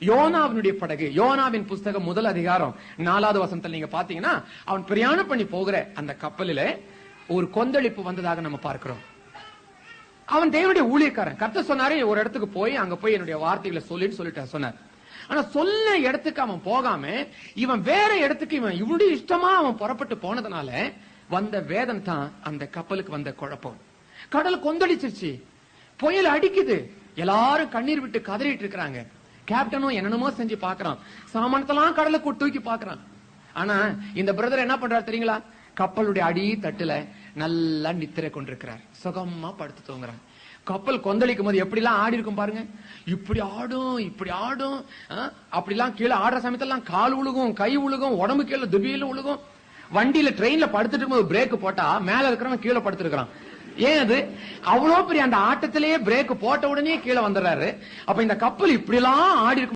யோனாவினுடைய படகு யோனாவின் புஸ்தகம் முதல் அதிகாரம் நாலாவது வசனத்தில் நீங்க பாத்தீங்கன்னா அவன் பிரயாணம் பண்ணி போகிற அந்த கப்பலில ஒரு கொந்தளிப்பு வந்ததாக நம்ம பார்க்கிறோம். அவன் தேவனுடைய ஊழியக்காரன். கர்த்தர் சொன்னாரு ஒரு இடத்துக்கு போய் அங்க போய் என்னுடைய வார்த்தைகளை சொல்லின்னு சொல்லிட்டு சொன்னார். ஆனா சொன்ன இடத்துக்கு அவன் போகாம இவன் வேற இடத்துக்கு இவன் இவனுடைய இஷ்டமா அவன் புறப்பட்டு போனதுனால வந்த வேதம் தான் அந்த கப்பலுக்கு வந்த குழப்பம். கடல் கொந்தளிச்சிருச்சு. புயல் அடிக்குது. எல்லாரும் கண்ணீர் விட்டு கதறிட்டு இருக்கிறாங்க. கேப்டனும் என்னென்னமோ செஞ்சு பாக்குறான். சாமானத்தெல்லாம் கடலை தூக்கி பாக்குறான். ஆனா இந்த பிரதர் என்ன பண்றாரு தெரியுங்களா? கப்பலுடைய அடி தட்டுல நல்லா நித்திரை கொண்டிருக்கிறார். சுகமா படுத்து தூங்குறார். கப்பல் கொந்தளிக்கும் போது எப்படி எல்லாம் ஆடி இருக்கும் பாருங்க. இப்படி ஆடும் இப்படி ஆடும் ஆ, அப்படிலாம் கீழே ஆடுற சமயத்தெல்லாம் கால் உழுகும் கை உழுகும் உடம்பு கீழே துபியில உழுகும். வண்டியில ட்ரெயின்ல படுத்துட்டு இருக்கும்போது பிரேக் போட்டா மேல இருக்கிறவன் கீழே படுத்துருக்கான் ஏன் அது? அவ்வளவு பெரிய அந்த ஆட்டத்திலேயே பிரேக் போட்ட உடனே கீழே வந்துடுறாரு. அப்ப இந்த கப்பல் இப்படி எல்லாம் ஆடி இருக்கும்